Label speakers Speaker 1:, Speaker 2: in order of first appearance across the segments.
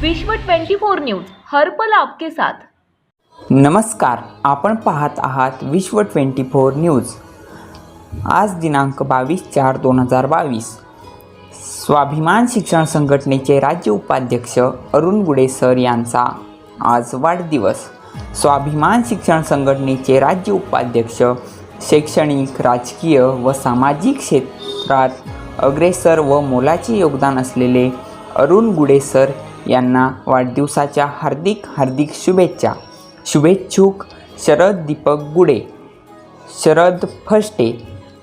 Speaker 1: विश्व 24 न्यूज हर्पल आपके साथ.
Speaker 2: नमस्कार आपण पाहत आहात विश्व ट्वेंटी फोर न्यूज. आज दिनांक बावीस चार दोन हजार बावीस. स्वाभिमान शिक्षण संघटनेचे राज्य उपाध्यक्ष अरुण गुडे सर यांचा आज वाढदिवस. स्वाभिमान शिक्षण संघटनेचे राज्य उपाध्यक्ष शैक्षणिक राजकीय व सामाजिक क्षेत्रात अग्रेसर व मोलाचे योगदान असलेले अरुण गुडे सर यांना वाढदिवसाच्या हार्दिक हार्दिक शुभेच्छा. शुभेच्छुक शरद दीपक गुडे शरद फष्टे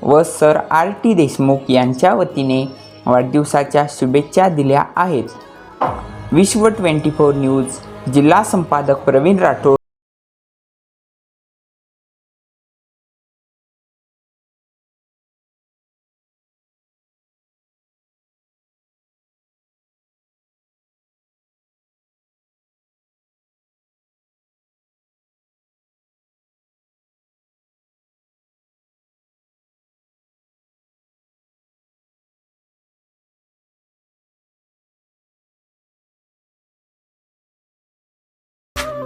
Speaker 2: व सर आर टी देशमुख यांच्या वतीने वाढदिवसाच्या शुभेच्छा दिल्या आहेत. विश्व ट्वेंटी फोर न्यूज जिल्हा संपादक प्रवीण राठोड